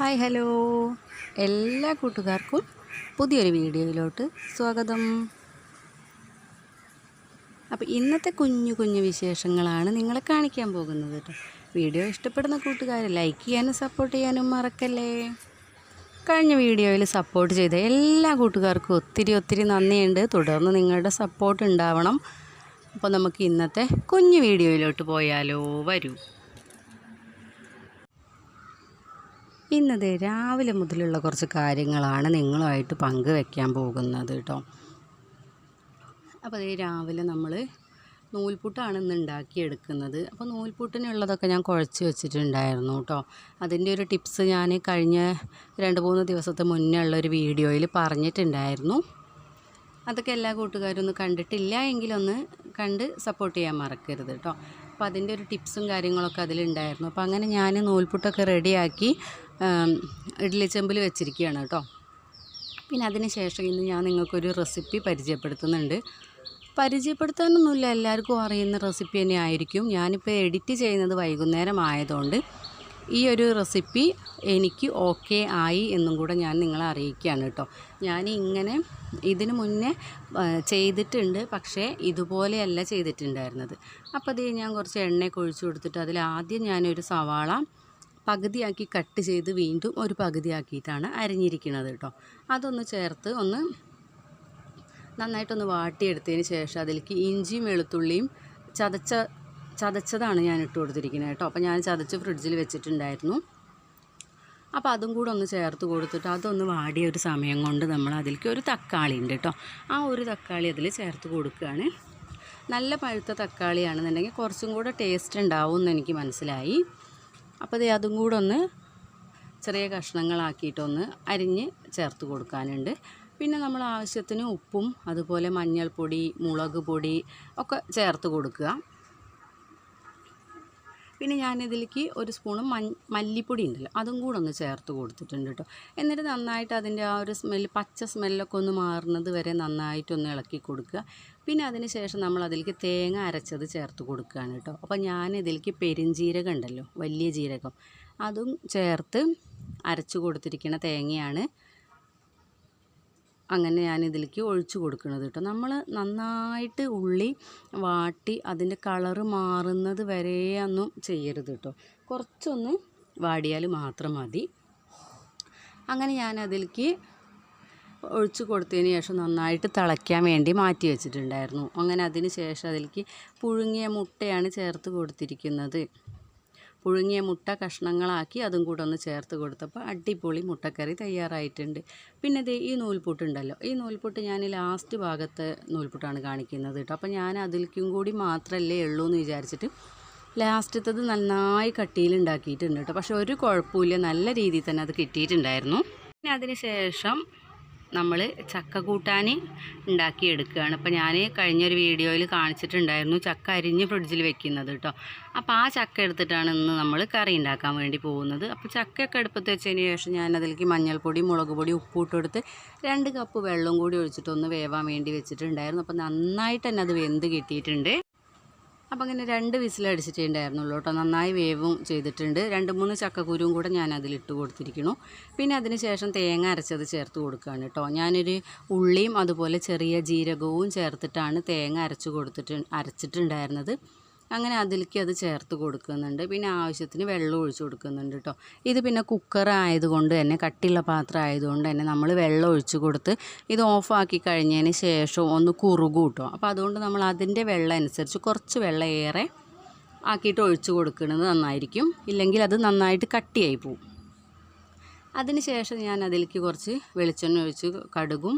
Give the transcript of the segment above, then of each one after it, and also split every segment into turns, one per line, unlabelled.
Hi hello. എല്ലാ കൂട്ടുകാർക്കും പുതിയൊരു വീഡിയോയിലോട്ട് സ്വാഗതം. അപ്പോൾ ഇന്നത്തെ കുഞ്ഞു കുഞ്ഞു വിശേഷങ്ങളാണ് നിങ്ങളെ കാണിക്കാൻ പോകുന്നത് കേട്ടോ. വീഡിയോ ഇഷ്ടപ്പെടുന്ന കൂട്ടുകാർ ലൈക്ക് ചെയ്യാനും സപ്പോർട്ട് ചെയ്യാനും മറക്കല്ലേ? കഴിഞ്ഞ വീഡിയോയിൽ സപ്പോർട്ട് ചെയ്ത എല്ലാ കൂട്ടുകാർക്കും ഒത്തിരി ഒത്തിരി നന്ദിയുണ്ട്. തുടർന്ന് നിങ്ങളുടെ സപ്പോർട്ട് ഉണ്ടാവണം. അപ്പോൾ നമുക്ക് ഇന്നത്തെ കുഞ്ഞു വീഡിയോയിലോട്ട് പോയാലോ. വരൂ. ഇന്നത് രാവിലെ മുതലുള്ള കുറച്ച് കാര്യങ്ങളാണ് നിങ്ങളുമായിട്ട് പങ്കുവെക്കാൻ പോകുന്നത് കേട്ടോ അപ്പോൾ ഈ രാവിലെ നമ്മൾ നൂൽപുട്ടാണ് ഇന്ന് ഉണ്ടാക്കിയെടുക്കുന്നത്. അപ്പോൾ നൂൽപുട്ടിനുള്ളതൊക്കെ ഞാൻ കുഴച്ച് വെച്ചിട്ടുണ്ടായിരുന്നു കേട്ടോ അതിന്റെ ഒരു ടിപ്സ് ഞാൻ കഴിഞ്ഞ രണ്ട് മൂന്ന് ദിവസത്തെ മുന്നേ ഉള്ള ഒരു വീഡിയോയിൽ പറഞ്ഞിട്ടുണ്ടായിരുന്നു. അതൊക്കെ എല്ലാ കൂട്ടുകാരും ഒന്ന് കണ്ടിട്ടില്ല എങ്കിലൊന്ന് കണ്ട് സപ്പോർട്ട് ചെയ്യാൻ മറക്കരുത് കേട്ടോ അപ്പോൾ അതിന്റെ ഒരു ടിപ്സും കാര്യങ്ങളൊക്കെ അതിലുണ്ടായിരുന്നു. അപ്പോൾ അങ്ങനെ ഞാൻ നൂൽപുട്ടൊക്കെ റെഡിയാക്കി ഇഡ്ഡലി ചെമ്പിൽ വെച്ചിരിക്കുകയാണ് കേട്ടോ. പിന്നെ അതിന് ശേഷം ഇന്ന് ഞാൻ നിങ്ങൾക്കൊരു റെസിപ്പി പരിചയപ്പെടുത്തുന്നുണ്ട്. പരിചയപ്പെടുത്താനൊന്നുമില്ല എല്ലാവർക്കും അറിയുന്ന റെസിപ്പി തന്നെ ആയിരിക്കും. ഞാനിപ്പോൾ എഡിറ്റ് ചെയ്യുന്നത് വൈകുന്നേരം ആയതുകൊണ്ട് ഈ ഒരു റെസിപ്പി എനിക്ക് ഓക്കെ ആയി എന്നും കൂടെ ഞാൻ നിങ്ങളെ അറിയിക്കുകയാണ് കേട്ടോ. ഞാൻ ഇങ്ങനെ ഇതിന് മുന്നേ ചെയ്തിട്ടുണ്ട് പക്ഷേ ഇതുപോലെയല്ല ചെയ്തിട്ടുണ്ടായിരുന്നത്. അപ്പോൾ അത് ഞാൻ കുറച്ച് എണ്ണയൊക്കെ ഒഴിച്ചു കൊടുത്തിട്ട് അതിൽ ആദ്യം ഞാനൊരു സവാള പകുതിയാക്കി കട്ട് ചെയ്ത് വീണ്ടും ഒരു പകുതിയാക്കിയിട്ടാണ് അരിഞ്ഞിരിക്കുന്നത് കേട്ടോ. അതൊന്ന് ചേർത്ത് ഒന്ന് നന്നായിട്ടൊന്ന് വാട്ടിയെടുത്തതിന് ശേഷം അതിലേക്ക് ഇഞ്ചിയും വെളുത്തുള്ളിയും ചതച്ച ചതച്ചതാണ് ഞാൻ ഇട്ട് കൊടുത്തിരിക്കുന്നത് കേട്ടോ. അപ്പോൾ ഞാൻ ചതച്ച് ഫ്രിഡ്ജിൽ വെച്ചിട്ടുണ്ടായിരുന്നു. അപ്പോൾ അതും കൂടെ ഒന്ന് ചേർത്ത് കൊടുത്തിട്ട് അതൊന്ന് വാടിയ ഒരു സമയം കൊണ്ട് നമ്മൾ അതിലേക്ക് ഒരു തക്കാളി ഉണ്ട് കേട്ടോ. ആ ഒരു തക്കാളി അതിൽ ചേർത്ത് കൊടുക്കുകയാണ്. നല്ല പഴുത്ത തക്കാളിയാണെന്നുണ്ടെങ്കിൽ കുറച്ചും കൂടെ ടേസ്റ്റ് ഉണ്ടാവും എന്ന് എനിക്ക് മനസ്സിലായി. അപ്പോൾ ഇത് അതും കൂടെ ഒന്ന് ചെറിയ കഷ്ണങ്ങളാക്കിയിട്ടൊന്ന് അരിഞ്ഞ് ചേർത്ത് കൊടുക്കാനുണ്ട്. പിന്നെ നമ്മൾ ആവശ്യത്തിന് ഉപ്പും അതുപോലെ മഞ്ഞൾപ്പൊടി മുളക് പൊടി ഒക്കെ ചേർത്ത് കൊടുക്കുക. പിന്നെ ഞാനിതിലേക്ക് ഒരു സ്പൂണ് മഞ്ഞ മല്ലിപ്പൊടി ഉണ്ടല്ലോ അതും കൂടെ ഒന്ന് ചേർത്ത് കൊടുത്തിട്ടുണ്ട് കേട്ടോ. എന്നിട്ട് നന്നായിട്ട് അതിന്റെ ആ ഒരു സ്മെല്ല് പച്ച സ്മെല്ലൊക്കെ ഒന്ന് മാറുന്നത് വരെ നന്നായിട്ടൊന്ന് ഇളക്കി കൊടുക്കുക. പിന്നെ അതിന് ശേഷം നമ്മൾ അതിലേക്ക് തേങ്ങ അരച്ചത് ചേർത്ത് കൊടുക്കുകയാണ് കേട്ടോ. അപ്പോൾ ഞാൻ ഇതിലേക്ക് പെരിഞ്ജീരകം ഉണ്ടല്ലോ വലിയ ജീരകം അതും ചേർത്ത് അരച്ചു കൊടുത്തിരിക്കുന്ന തേങ്ങയാണ് അങ്ങനെ ഞാൻ ഇതിലേക്ക് ഒഴിച്ചു കൊടുക്കുന്നത് കേട്ടോ. നമ്മൾ നന്നായിട്ട് ഉള്ളി വാട്ടി അതിന്റെ കളറ് മാറുന്നത് വരെ ഒന്നും ചെയ്യരുത് കേട്ടോ. കുറച്ചൊന്ന് വാടിയാൽ മാത്രം മതി. അങ്ങനെ ഞാൻ അതിലേക്ക് ഒഴിച്ച് കൊടുത്തതിന് ശേഷം നന്നായിട്ട് തിളയ്ക്കാൻ വേണ്ടി മാറ്റി വെച്ചിട്ടുണ്ടായിരുന്നു. അങ്ങനെ അതിന് ശേഷം അതിലേക്ക് പുഴുങ്ങിയ മുട്ടയാണ് ചേർത്ത് കൊടുത്തിരിക്കുന്നത്. പുഴുങ്ങിയ മുട്ട കഷ്ണങ്ങളാക്കി അതും കൂടെ ഒന്ന് ചേർത്ത് കൊടുത്തപ്പോൾ അടിപൊളി മുട്ടക്കറി തയ്യാറായിട്ടുണ്ട്. പിന്നെ ദേ ഈ നൂൽപുട്ടുണ്ടല്ലോ ഈ നൂൽപുട്ട് ഞാൻ ലാസ്റ്റ് ഭാഗത്തെ നൂൽപുട്ടാണ് കാണിക്കുന്നത് കേട്ടോ. അപ്പോൾ ഞാൻ അതിലേക്കും കൂടി മാത്രമല്ലേ ഉള്ളൂ എന്ന് വിചാരിച്ചിട്ട് ലാസ്റ്റത്തത് നന്നായി കട്ടിയിൽ ഉണ്ടാക്കിയിട്ടുണ്ട് കേട്ടോ. പക്ഷെ ഒരു കുഴപ്പമില്ല. നല്ല രീതിയിൽ തന്നെ അത് കിട്ടിയിട്ടുണ്ടായിരുന്നു. പിന്നെ അതിന് ശേഷം നമ്മൾ ചക്ക കൂട്ടാൻ ഉണ്ടാക്കിയെടുക്കുകയാണ്. അപ്പോൾ ഞാൻ കഴിഞ്ഞൊരു വീഡിയോയിൽ കാണിച്ചിട്ടുണ്ടായിരുന്നു ചക്ക അരിഞ്ഞ് ഫ്രിഡ്ജിൽ വെക്കുന്നത് കേട്ടോ അപ്പോൾ ആ ചക്ക എടുത്തിട്ടാണ് ഇന്ന് നമ്മൾ കറി ഉണ്ടാക്കാൻ വേണ്ടി പോകുന്നത്. അപ്പോൾ ചക്കയൊക്കെ എടുപ്പത്ത് വെച്ചതിന് ശേഷം ഞാൻ അതിലേക്ക് മഞ്ഞൾപ്പൊടി മുളക് പൊടി ഉപ്പിട്ടെടുത്ത് രണ്ട് കപ്പ് വെള്ളം കൂടി ഒഴിച്ചിട്ടൊന്ന് വേവാൻ വേണ്ടി വെച്ചിട്ടുണ്ടായിരുന്നു. അപ്പോൾ നന്നായിട്ട് തന്നെ അത് വെന്ത് കിട്ടിയിട്ടുണ്ട്. അപ്പോൾ അങ്ങനെ രണ്ട് വിസിലടിച്ചിട്ടേ ഉണ്ടായിരുന്നുള്ളൂ കേട്ടോ. നന്നായി വേവും ചെയ്തിട്ടുണ്ട്. രണ്ട് മൂന്ന് ചക്കക്കുരുവും കൂടെ ഞാൻ അതിലിട്ട് കൊടുത്തിരിക്കുന്നു. പിന്നെ അതിന് ശേഷം തേങ്ങ അരച്ചത് ചേർത്ത് കൊടുക്കുകയാണ് കേട്ടോ. ഞാനൊരു ഉള്ളിയും അതുപോലെ ചെറിയ ജീരകവും ചേർത്തിട്ടാണ് തേങ്ങ അരച്ച് കൊടുത്തിട്ട് അരച്ചിട്ടുണ്ടായിരുന്നത്. അങ്ങനെ അതിലേക്ക് അത് ചേർത്ത് കൊടുക്കുന്നുണ്ട്. പിന്നെ ആവശ്യത്തിന് വെള്ളം ഒഴിച്ച് കൊടുക്കുന്നുണ്ട് കേട്ടോ ഇത് പിന്നെ കുക്കർ ആയതുകൊണ്ട് തന്നെ കട്ടിയുള്ള പാത്രം ആയതുകൊണ്ട് തന്നെ നമ്മൾ വെള്ളം ഒഴിച്ച് കൊടുത്ത് ഇത് ഓഫാക്കി കഴിഞ്ഞതിന് ശേഷം ഒന്ന് കുറുകും കേട്ടോ അപ്പോൾ അതുകൊണ്ട് നമ്മൾ അതിന്റെ വെള്ളം അനുസരിച്ച് കുറച്ച് വെള്ളം ഏറെ ആക്കിയിട്ട് ഒഴിച്ച് കൊടുക്കുന്നത് നന്നായിരിക്കും. ഇല്ലെങ്കിൽ അത് നന്നായിട്ട് കട്ടിയായി പോവും. അതിന് ശേഷം ഞാൻ അതിലേക്ക് കുറച്ച് വെളിച്ചെണ്ണ ഒഴിച്ച് കടുകും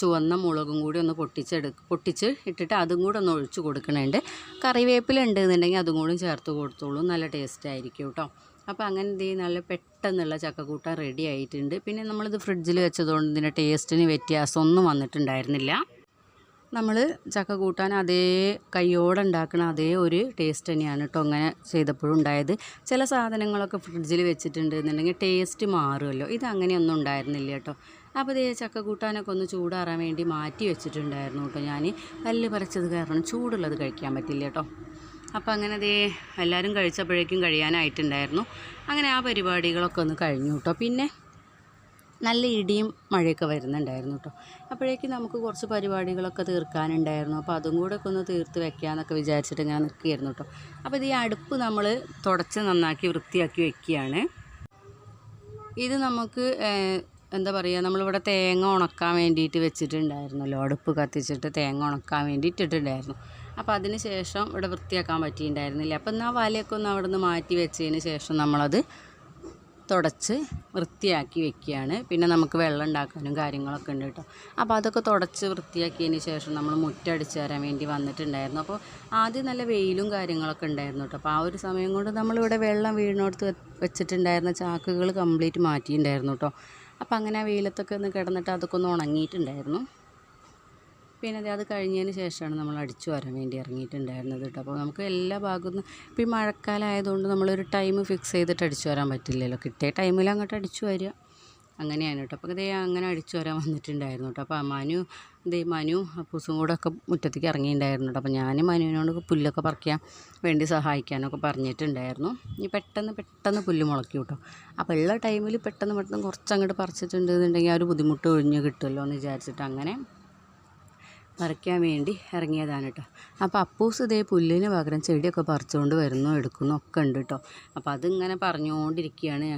ചുവന്ന മുളകും കൂടി ഒന്ന് പൊട്ടിച്ചെടു പൊട്ടിച്ച് ഇട്ടിട്ട് അതും കൂടി ഒന്ന് ഒഴിച്ച് കൊടുക്കണുണ്ട്. കറിവേപ്പില ഉണ്ട് എന്നുണ്ടെങ്കിൽ അതും കൂടി ചേർത്ത് കൊടുത്തോളൂ. നല്ല ടേസ്റ്റ് ആയിരിക്കും കേട്ടോ അപ്പോൾ അങ്ങനെ എന്ത് ചെയ്യും നല്ല പെട്ടെന്നുള്ള ചക്കക്കൂട്ടൻ റെഡി ആയിട്ടുണ്ട്. പിന്നെ നമ്മളിത് ഫ്രിഡ്ജിൽ വെച്ചതുകൊണ്ട് ഇതിന്റെ ടേസ്റ്റിന് വ്യത്യാസമൊന്നും വന്നിട്ടുണ്ടായിരുന്നില്ല. നമ്മൾ ചക്ക കൂട്ടാൻ അതേ കയ്യോടെ ഉണ്ടാക്കുന്ന അതേ ഒരു ടേസ്റ്റ് തന്നെയാണ് കേട്ടോ അങ്ങനെ ചെയ്തപ്പോഴും ഉണ്ടായത്. ചില സാധനങ്ങളൊക്കെ ഫ്രിഡ്ജിൽ വെച്ചിട്ടുണ്ട് എന്നുണ്ടെങ്കിൽ ടേസ്റ്റ് മാറുമല്ലോ. ഇത് അങ്ങനെയൊന്നും ഉണ്ടായിരുന്നില്ല കേട്ടോ അപ്പോൾ ഇതേ ചക്ക കൂട്ടാനൊക്കെ ഒന്ന് ചൂടാറാൻ വേണ്ടി മാറ്റി വെച്ചിട്ടുണ്ടായിരുന്നു കേട്ടോ ഞാൻ. കല്ല് പറിച്ചത് കാരണം ചൂടുള്ളത് കഴിക്കാൻ പറ്റില്ല കേട്ടോ. അപ്പോൾ അങ്ങനെ ദേ എല്ലാവരും കഴിച്ചപ്പോഴേക്കും കഴിയാനായിട്ടുണ്ടായിരുന്നു. അങ്ങനെ ആ പരിപാടികളൊക്കെ ഒന്ന് കഴിഞ്ഞു കേട്ടോ. പിന്നെ നല്ല ഇടിയും മഴയൊക്കെ വരുന്നുണ്ടായിരുന്നു കേട്ടോ. അപ്പോഴേക്കും നമുക്ക് കുറച്ച് പരിപാടികളൊക്കെ തീർക്കാനുണ്ടായിരുന്നു. അപ്പോൾ അതും കൂടെ ഒക്കെ ഒന്ന് തീർത്ത് വെക്കാമെന്നൊക്കെ വിചാരിച്ചിട്ട് ഇങ്ങനെ നിൽക്കുകയായിരുന്നു കേട്ടോ. അപ്പോൾ ഇത് ഈ അടുപ്പ് നമ്മൾ തുടച്ച് നന്നാക്കി വൃത്തിയാക്കി വെക്കുകയാണ്. ഇത് നമുക്ക് എന്താ പറയുക നമ്മളിവിടെ തേങ്ങ ഉണക്കാൻ വേണ്ടിയിട്ട് വെച്ചിട്ടുണ്ടായിരുന്നല്ലോ. അടുപ്പ് കത്തിച്ചിട്ട് തേങ്ങ ഉണക്കാൻ വേണ്ടിയിട്ട് ഇട്ടിട്ടുണ്ടായിരുന്നു അപ്പോൾ അതിന് ശേഷം ഇവിടെ വൃത്തിയാക്കാൻ പറ്റിയിട്ടുണ്ടായിരുന്നില്ല. അപ്പോൾ എന്നാൽ വലയൊക്കെ ഒന്ന് അവിടെ നിന്ന് മാറ്റി വെച്ചതിന് ശേഷം നമ്മളത് തുടച്ച് വൃത്തിയാക്കി വെക്കുകയാണ്. പിന്നെ നമുക്ക് വെള്ളം ഉണ്ടാക്കാനും കാര്യങ്ങളൊക്കെ ഉണ്ട് കേട്ടോ. അപ്പോൾ അതൊക്കെ തുടച്ച് വൃത്തിയാക്കിയതിന് ശേഷം നമ്മൾ മുറ്റടിച്ച് തരാൻ വേണ്ടി വന്നിട്ടുണ്ടായിരുന്നു. അപ്പോൾ ആദ്യം നല്ല വെയിലും കാര്യങ്ങളൊക്കെ ഉണ്ടായിരുന്നു കേട്ടോ. അപ്പോൾ ആ ഒരു സമയം കൊണ്ട് നമ്മളിവിടെ വെള്ളം വീണോടുത്ത് വെച്ചിട്ടുണ്ടായിരുന്ന ചാക്കുകൾ കംപ്ലീറ്റ് മാറ്റിയിട്ടുണ്ടായിരുന്നു കേട്ടോ. അപ്പോൾ അങ്ങനെ ആ വെയിലത്തൊക്കെ ഒന്ന് കിടന്നിട്ട് അതൊക്കെ ഒന്ന് ഉണങ്ങിയിട്ടുണ്ടായിരുന്നു. പിന്നെ അത് കഴിഞ്ഞതിന് ശേഷമാണ് നമ്മൾ അടിച്ചു വരാൻ വേണ്ടി ഇറങ്ങിയിട്ടുണ്ടായിരുന്നത് കേട്ടോ. അപ്പോൾ നമുക്ക് എല്ലാ ഭാഗത്തുനിന്നും ഇപ്പോൾ ഈ മഴക്കാലം ആയതുകൊണ്ട് നമ്മളൊരു ടൈം ഫിക്സ് ചെയ്തിട്ട് അടിച്ചു വരാൻ പറ്റില്ലല്ലോ. കിട്ടിയ ടൈമിൽ അങ്ങോട്ട് അടിച്ചു വരിക. അങ്ങനെയാണ് കേട്ടോ അപ്പോൾ ഇതേ അങ്ങനെ അടിച്ചു വരാൻ വന്നിട്ടുണ്ടായിരുന്നു കേട്ടോ. അപ്പോൾ മനു ഇതേ മനു അപ്പൂസും കൂടെ ഒക്കെ മുറ്റത്തേക്ക് ഇറങ്ങിയിട്ടുണ്ടായിരുന്നു കേട്ടോ. അപ്പോൾ ഞാൻ മനുവിനോട് പുല്ലൊക്കെ പറിക്കാൻ വേണ്ടി സഹായിക്കാനൊക്കെ പറഞ്ഞിട്ടുണ്ടായിരുന്നു. ഇനി പെട്ടെന്ന് പെട്ടെന്ന് പുല്ല് മുളക്കി കേട്ടോ. അപ്പോൾ ഉള്ള ടൈമിൽ പെട്ടെന്ന് പെട്ടെന്ന് കുറച്ച് അങ്ങോട്ട് പറിച്ചിട്ടുണ്ടെന്നുണ്ടെങ്കിൽ ആ ഒരു ബുദ്ധിമുട്ട് ഒഴിഞ്ഞ് കിട്ടുമല്ലോ എന്ന് വിചാരിച്ചിട്ട് അങ്ങനെ പറിക്കാൻ വേണ്ടി ഇറങ്ങിയതാണ് കേട്ടോ. അപ്പോൾ അപ്പൂസ് ഇതേ പുല്ലിന് പകരം ചെടിയൊക്കെ പറിച്ചുകൊണ്ട് വരുന്നു എടുക്കുന്നു ഒക്കെ ഉണ്ട് കേട്ടോ. അപ്പോൾ അതിങ്ങനെ പറഞ്ഞുകൊണ്ടിരിക്കുകയാണ്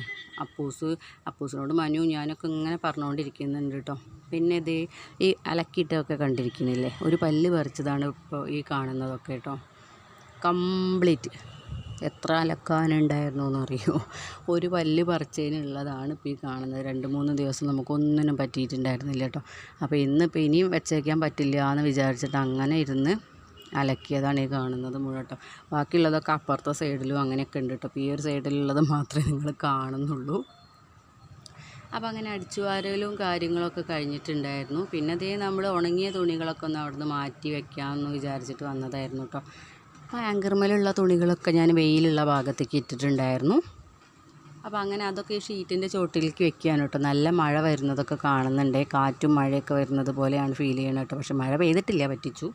അപ്പൂസ്. അപ്പൂസിനോട് മനു ഞാനൊക്കെ ഇങ്ങനെ പറഞ്ഞുകൊണ്ടിരിക്കുന്നുണ്ട് കേട്ടോ. പിന്നെ ഇത് ഈ അലക്കിയിട്ടൊക്കെ കണ്ടിരിക്കുന്നില്ലേ? ഒരു പല്ല് പറിച്ചതാണ് ഇപ്പോൾ ഈ കാണുന്നതൊക്കെ കേട്ടോ. കംപ്ലീറ്റ്. എത്ര അലക്കാനുണ്ടായിരുന്നു എന്നറിയോ ഒരു പല്ല് പറിച്ചതിനുള്ളതാണ് ഇപ്പോൾ ഈ കാണുന്നത്. രണ്ട് മൂന്ന് ദിവസം നമുക്കൊന്നിനും പറ്റിയിട്ടുണ്ടായിരുന്നില്ല കേട്ടോ അപ്പോൾ ഇന്നിപ്പോൾ ഇനിയും വെച്ചേക്കാൻ പറ്റില്ല എന്ന് വിചാരിച്ചിട്ട് അങ്ങനെ ഇരുന്ന് അലക്കിയതാണ് ഈ കാണുന്നത് മുഴട്ടോ ബാക്കിയുള്ളതൊക്കെ അപ്പുറത്തെ സൈഡിലും അങ്ങനെയൊക്കെ ഉണ്ട് കേട്ടോ ഈ ഒരു സൈഡിലുള്ളത് മാത്രമേ നിങ്ങൾ കാണുന്നുള്ളൂ. അപ്പോൾ അങ്ങനെ അടിച്ചുവാരലും കാര്യങ്ങളൊക്കെ കഴിഞ്ഞിട്ടുണ്ടായിരുന്നു. പിന്നെ അതേ നമ്മൾ ഉണങ്ങിയ തുണികളൊക്കെ ഒന്ന് അവിടുന്ന് മാറ്റി വെക്കാമെന്ന് വിചാരിച്ചിട്ട് വന്നതായിരുന്നു കേട്ടോ അപ്പോൾ ആങ്കർമേലുള്ള തുണികളൊക്കെ ഞാൻ വെയിലുള്ള ഭാഗത്തേക്ക് ഇട്ടിട്ടുണ്ടായിരുന്നു. അപ്പോൾ അങ്ങനെ അതൊക്കെ ഈ ഷീറ്റിന്റെ ചോട്ടിലേക്ക് വെക്കുകയാണ് കേട്ടോ. നല്ല മഴ വരുന്നതൊക്കെ കാണുന്നുണ്ട്. കാറ്റും മഴയൊക്കെ വരുന്നത് പോലെയാണ് ഫീൽ ചെയ്യണത് കേട്ടോ. പക്ഷെ മഴ പെയ്തിട്ടില്ല പറ്റിച്ചു.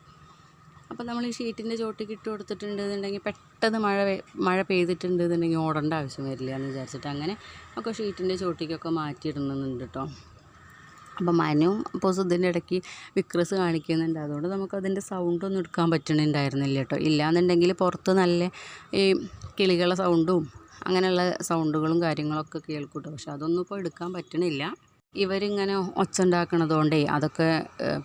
അപ്പോൾ നമ്മൾ ഈ ഷീറ്റിന്റെ ചോട്ടിക്ക് ഇട്ട് കൊടുത്തിട്ടുണ്ട് എന്നുണ്ടെങ്കിൽ പെട്ടെന്ന് മഴ മഴ പെയ്തിട്ടുണ്ട് എന്നുണ്ടെങ്കിൽ ഓടേണ്ട ആവശ്യം വരില്ല എന്ന് വിചാരിച്ചിട്ട് അങ്ങനെ ഒക്കെ ഷീറ്റിന്റെ ചോട്ടിക്കൊക്കെ മാറ്റിയിടുന്നുണ്ട് കേട്ടോ. അപ്പം മനുവും അപ്പോൾ ഇടയ്ക്ക് വിക്രസ് കാണിക്കുന്നുണ്ട്. അതുകൊണ്ട് നമുക്ക് അതിന്റെ സൗണ്ടൊന്നും എടുക്കാൻ പറ്റണുണ്ടായിരുന്നില്ല കേട്ടോ. ഇല്ലാന്നുണ്ടെങ്കിൽ പുറത്ത് നല്ല ഈ കിളികളെ സൗണ്ടും അങ്ങനെയുള്ള സൗണ്ടുകളും കാര്യങ്ങളൊക്കെ കേൾക്കും കേട്ടോ പക്ഷെ അതൊന്നും ഇപ്പോൾ എടുക്കാൻ പറ്റണില്ല. ഇവരിങ്ങനെ ഒച്ച ഉണ്ടാക്കണതുകൊണ്ടേ അതൊക്കെ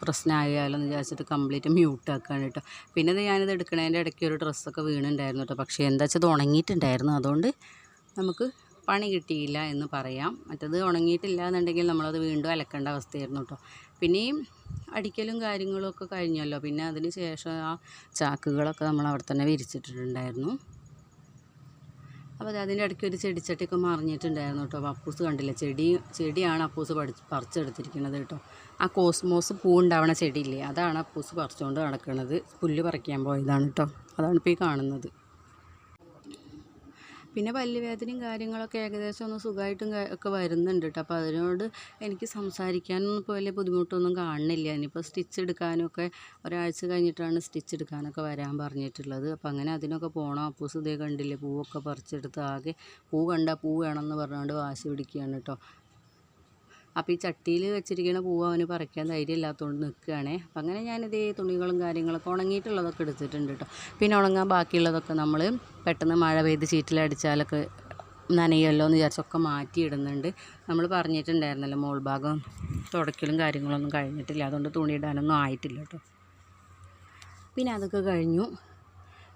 പ്രശ്നമായാലെന്ന് വിചാരിച്ചിട്ട് കംപ്ലീറ്റ് മ്യൂട്ട് ആക്കുകയാണ് കേട്ടോ. പിന്നെ ഇത് ഞാനിത് എടുക്കണതിന്റെ ഇടയ്ക്ക് ഒരു ഡ്രസ്സൊക്കെ വീണുണ്ടായിരുന്നു കേട്ടോ. പക്ഷേ എന്താ വെച്ചാൽ ഇത് ഉണങ്ങിയിട്ടുണ്ടായിരുന്നു. അതുകൊണ്ട് നമുക്ക് പണി കിട്ടിയില്ല എന്ന് പറയാം. മറ്റത് ഉണങ്ങിയിട്ടില്ല എന്നുണ്ടെങ്കിൽ നമ്മളത് വീണ്ടും അലക്കേണ്ട അവസ്ഥയായിരുന്നു കേട്ടോ. പിന്നെയും അടിക്കലും കാര്യങ്ങളും ഒക്കെ കഴിഞ്ഞല്ലോ. പിന്നെ അതിന് ശേഷം ആ ചാക്കുകളൊക്കെ നമ്മൾ അവിടെ തന്നെ വിരിച്ചിട്ടിട്ടുണ്ടായിരുന്നു. അപ്പോൾ അത് അതിന്റെ ഇടയ്ക്ക് ഒരു ചെടിച്ചട്ടിയൊക്കെ മറിഞ്ഞിട്ടുണ്ടായിരുന്നു കേട്ടോ. അപ്പോൾ അപ്പൂസ് കണ്ടില്ല? ചെടി ചെടിയാണ് അപ്പൂസ് പഠിച്ച് പറിച്ചെടുത്തിരിക്കുന്നത് കേട്ടോ. ആ കോസ്മോസ് പൂ ഉണ്ടാവണ ചെടിയില്ലേ? അതാണ് അപ്പൂസ് പറിച്ചുകൊണ്ട് നടക്കുന്നത് പുല്ല് പറിക്കാൻ പോയതാണ് കേട്ടോ. അതാണ് ഇപ്പോൾ ഈ കാണുന്നത്. പിന്നെ പല്ലുവേദനയും കാര്യങ്ങളൊക്കെ ഏകദേശം ഒന്ന് സുഖമായിട്ടും ഒക്കെ വരുന്നുണ്ട് കേട്ടോ അപ്പോൾ അതിനോട് എനിക്ക് സംസാരിക്കാനൊന്നും ഇപ്പോൾ വലിയ ബുദ്ധിമുട്ടൊന്നും കാണുന്നില്ല. ഇനിയിപ്പോൾ സ്റ്റിച്ച് എടുക്കാനൊക്കെ ഒരാഴ്ച കഴിഞ്ഞിട്ടാണ് സ്റ്റിച്ച് എടുക്കാനൊക്കെ വരാൻ പറഞ്ഞിട്ടുള്ളത്. അപ്പോൾ അങ്ങനെ അതിനൊക്കെ പോകണം അപ്പൂസ് ഇതേ കണ്ടില്ലേ? പൂവൊക്കെ പറിച്ചെടുത്ത് ആകെ പൂ കണ്ടാൽ പൂ വേണമെന്ന് പറഞ്ഞുകൊണ്ട് വാശി പിടിക്കുകയാണ് കേട്ടോ അപ്പോൾ ഈ ചട്ടിയിൽ വെച്ചിരിക്കുന്ന പൂവ് അവന് പറിക്കാൻ ധൈര്യം ഇല്ലാത്തതുകൊണ്ട് നിൽക്കുകയാണേ അപ്പം അങ്ങനെ ഞാനിത് തുണികളും കാര്യങ്ങളൊക്കെ ഉണങ്ങിയിട്ടുള്ളതൊക്കെ എടുത്തിട്ടുണ്ട് കേട്ടോ പിന്നെ ഉണങ്ങാൻ ബാക്കിയുള്ളതൊക്കെ നമ്മൾ പെട്ടെന്ന് മഴ പെയ്ത് ചീറ്റിലടിച്ചാലൊക്കെ നനയുമല്ലോ എന്ന് വിചാരിച്ചൊക്കെ മാറ്റിയിടുന്നുണ്ട്. നമ്മൾ പറഞ്ഞിട്ടുണ്ടായിരുന്നല്ലോ മോൾ ഭാഗം തുടയ്ക്കലും കാര്യങ്ങളൊന്നും കഴിഞ്ഞിട്ടില്ല. അതുകൊണ്ട് തുണി ഇടാനൊന്നും ആയിട്ടില്ല കേട്ടോ പിന്നെ അതൊക്കെ കഴിഞ്ഞു.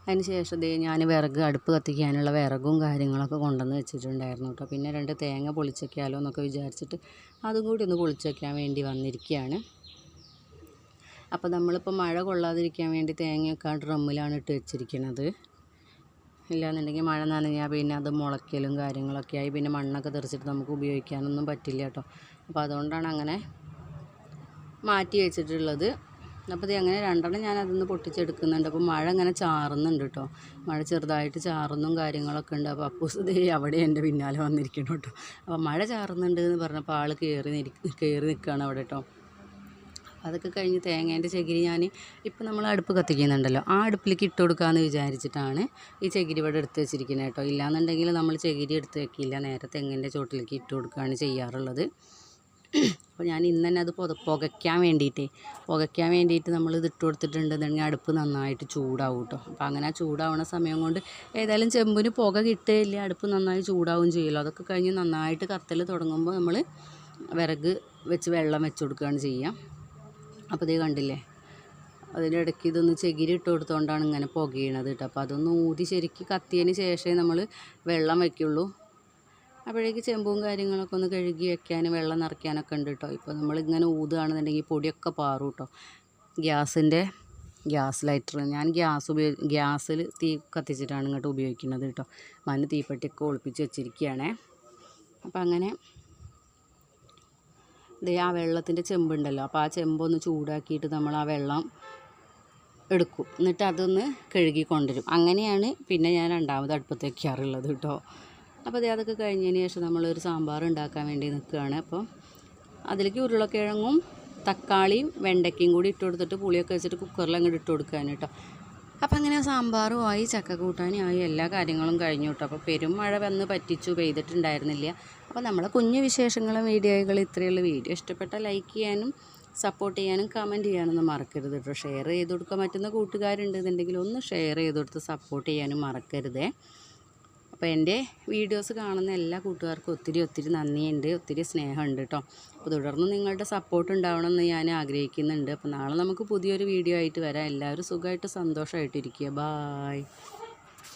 അതിന് ശേഷം ദേ ഞാൻ വിറക് അടുപ്പ് കത്തിക്കാനുള്ള വിറകും കാര്യങ്ങളൊക്കെ കൊണ്ടുവന്ന് വെച്ചിട്ടുണ്ടായിരുന്നു കേട്ടോ. പിന്നെ രണ്ട് തേങ്ങ പൊളിച്ചേക്കാലോ എന്നൊക്കെ വിചാരിച്ചിട്ട് അതും കൂടി ഒന്ന് പൊളിച്ചേക്കാൻ വേണ്ടി വന്നിരിക്കുകയാണ്. അപ്പോൾ നമ്മളിപ്പോൾ മഴ കൊള്ളാതിരിക്കാൻ വേണ്ടി തേങ്ങയൊക്കെ ആ ഡ്രമ്മിലാണ് ഇട്ട് വെച്ചിരിക്കുന്നത് ഇല്ലാന്നുണ്ടെങ്കിൽ മഴ നനഞ്ഞാൽ പിന്നെ അത് മുളയ്ക്കലും കാര്യങ്ങളൊക്കെ ആയി പിന്നെ മണ്ണൊക്കെ തെറിച്ചിട്ട് നമുക്ക് ഉപയോഗിക്കാനൊന്നും പറ്റില്ല കേട്ടോ. അപ്പോൾ അതുകൊണ്ടാണ് അങ്ങനെ മാറ്റി വെച്ചിട്ടുള്ളത്. അപ്പോൾ ഇത് അങ്ങനെ രണ്ടെണ്ണം ഞാൻ അതിൽ നിന്ന് പൊട്ടിച്ചെടുക്കുന്നുണ്ട്. അപ്പോൾ മഴ അങ്ങനെ ചാറുന്നുണ്ട് കേട്ടോ മഴ ചെറുതായിട്ട് ചാറുന്നും കാര്യങ്ങളൊക്കെ ഉണ്ട്. അപ്പോൾ അപ്പൂസ് ദേ അവിടെ എന്റെ പിന്നാലെ വന്നിരിക്കണം കേട്ടോ അപ്പോൾ മഴ ചാറുന്നുണ്ട് എന്ന് പറഞ്ഞപ്പോൾ ആൾ കയറി കയറി നിൽക്കുകയാണ് അവിടെ കേട്ടോ അതൊക്കെ കഴിഞ്ഞ് തേങ്ങേന്റെ ചകിരി ഞാൻ ഇപ്പം നമ്മൾ അടുപ്പ് കത്തിക്കുന്നുണ്ടല്ലോ. ആ അടുപ്പിലേക്ക് ഇട്ട് കൊടുക്കാമെന്ന് വിചാരിച്ചിട്ടാണ് ഈ ചകിരി ഇവിടെ എടുത്ത് വെച്ചിരിക്കുന്നത് കേട്ടോ ഇല്ലാന്നുണ്ടെങ്കിൽ നമ്മൾ ചകിരി എടുത്ത് വെക്കില്ല. നേരെ തെങ്ങിന്റെ ചോട്ടിലേക്ക് ഇട്ട് കൊടുക്കുകയാണ് ചെയ്യാറുള്ളത്. അപ്പോൾ ഞാൻ ഇന്ന് തന്നെ അത് പുത പുകയ്ക്കാൻ വേണ്ടിയിട്ടേ പുകയ്ക്കാൻ വേണ്ടിയിട്ട് നമ്മൾ ഇത് ഇട്ട് കൊടുത്തിട്ടുണ്ടെന്നുണ്ടെങ്കിൽ അടുപ്പ് നന്നായിട്ട് ചൂടാവും കേട്ടോ അപ്പോൾ അങ്ങനെ ചൂടാവുന്ന സമയം കൊണ്ട് ഏതായാലും ചെമ്പിന് പുക കിട്ടുകയില്ല. അടുപ്പ് നന്നായി ചൂടാവും ചെയ്യുമല്ലോ അതൊക്കെ കഴിഞ്ഞ് നന്നായിട്ട് കത്തൽ തുടങ്ങുമ്പോൾ നമ്മൾ വിറക് വെച്ച് വെള്ളം വെച്ച് കൊടുക്കുകയാണ് ചെയ്യുക. അപ്പോൾ ഇത് കണ്ടില്ലേ? അതിന്റെ ഇടയ്ക്ക് ഇതൊന്ന് ചകിരി ഇട്ട് കൊടുത്തുകൊണ്ടാണ് ഇങ്ങനെ പുകയണത് കേട്ടോ അപ്പോൾ അതൊന്ന് ഊതി ശരിക്ക് കത്തിയതിന് ശേഷമേ നമ്മൾ വെള്ളം വയ്ക്കുള്ളൂ. അപ്പോഴേക്ക് ചെമ്പും കാര്യങ്ങളൊക്കെ ഒന്ന് കഴുകി വെക്കാനും വെള്ളം നിറയ്ക്കാനൊക്കെ ഉണ്ട് കേട്ടോ ഇപ്പോൾ നമ്മളിങ്ങനെ ഊതുകയാണെന്നുണ്ടെങ്കിൽ പൊടിയൊക്കെ പാറും കേട്ടോ ഗ്യാസിന്റെ ഗ്യാസ് ലൈറ്റർ. ഞാൻ ഗ്യാസ് ഉപയോഗി ഗ്യാസിൽ തീ കത്തിച്ചിട്ടാണ് ഇങ്ങോട്ട് ഉപയോഗിക്കുന്നത് കേട്ടോ മണ്ണ് തീപ്പെട്ടിയൊക്കെ ഒളിപ്പിച്ച് വെച്ചിരിക്കുകയാണേ. അപ്പം അങ്ങനെ ദേ ആ വെള്ളത്തിന്റെ ചെമ്പുണ്ടല്ലോ അപ്പോൾ ആ ചെമ്പൊന്ന് ചൂടാക്കിയിട്ട് നമ്മൾ ആ വെള്ളം എടുക്കും. എന്നിട്ട് അതൊന്ന് കഴുകി കൊണ്ടുവരും. അങ്ങനെയാണ് പിന്നെ ഞാൻ രണ്ടാമത് അടുപ്പത്ത് വയ്ക്കാറുള്ളത് കേട്ടോ അപ്പോൾ അതേ അതൊക്കെ കഴിഞ്ഞതിന് ശേഷം നമ്മളൊരു സാമ്പാർ ഉണ്ടാക്കാൻ വേണ്ടി നിൽക്കുകയാണ്. അപ്പോൾ അതിലേക്ക് ഉരുളക്കിഴങ്ങും തക്കാളിയും വെണ്ടയ്ക്കയും കൂടി ഇട്ട് കൊടുത്തിട്ട് പുളിയൊക്കെ വെച്ചിട്ട് കുക്കറിൽ അങ്ങോട്ട് ഇട്ട് കൊടുക്കാൻ കേട്ടോ. അപ്പോൾ അങ്ങനെ സാമ്പാറും ആയി ചക്ക കൂട്ടാനും ആയി എല്ലാ കാര്യങ്ങളും കഴിഞ്ഞു കേട്ടോ. അപ്പോൾ പെരും മഴ വന്ന് പറ്റിച്ചു പെയ്തിട്ടുണ്ടായിരുന്നില്ല. അപ്പോൾ നമ്മളെ കുഞ്ഞു വിശേഷങ്ങളും വീഡിയോകളും ഇത്രയുള്ള. വീഡിയോ ഇഷ്ടപ്പെട്ട ലൈക്ക് ചെയ്യാനും സപ്പോർട്ട് ചെയ്യാനും കമന്റ് ചെയ്യാനൊന്നും മറക്കരുത് കേട്ടോ. ഷെയർ ചെയ്ത് കൊടുക്കാൻ പറ്റുന്ന കൂട്ടുകാരുണ്ടെന്നുണ്ടെങ്കിൽ ഒന്ന് ഷെയർ ചെയ്ത് കൊടുത്ത് സപ്പോർട്ട് ചെയ്യാനും മറക്കരുതേ. അപ്പോൾ എന്റെ വീഡിയോസ് കാണുന്ന എല്ലാ കൂട്ടുകാർക്കും ഒത്തിരി ഒത്തിരി നന്ദിയുണ്ട് ഒത്തിരി സ്നേഹമുണ്ട് കേട്ടോ. അപ്പോൾ തുടർന്ന് നിങ്ങളുടെ സപ്പോർട്ട് ഉണ്ടാവണമെന്ന് ഞാൻ ആഗ്രഹിക്കുന്നുണ്ട്. അപ്പോൾ നാളെ നമുക്ക് പുതിയൊരു വീഡിയോ ആയിട്ട് വരാം. എല്ലാവരും സുഖമായിട്ട് സന്തോഷമായിട്ടിരിക്കുക ബായ്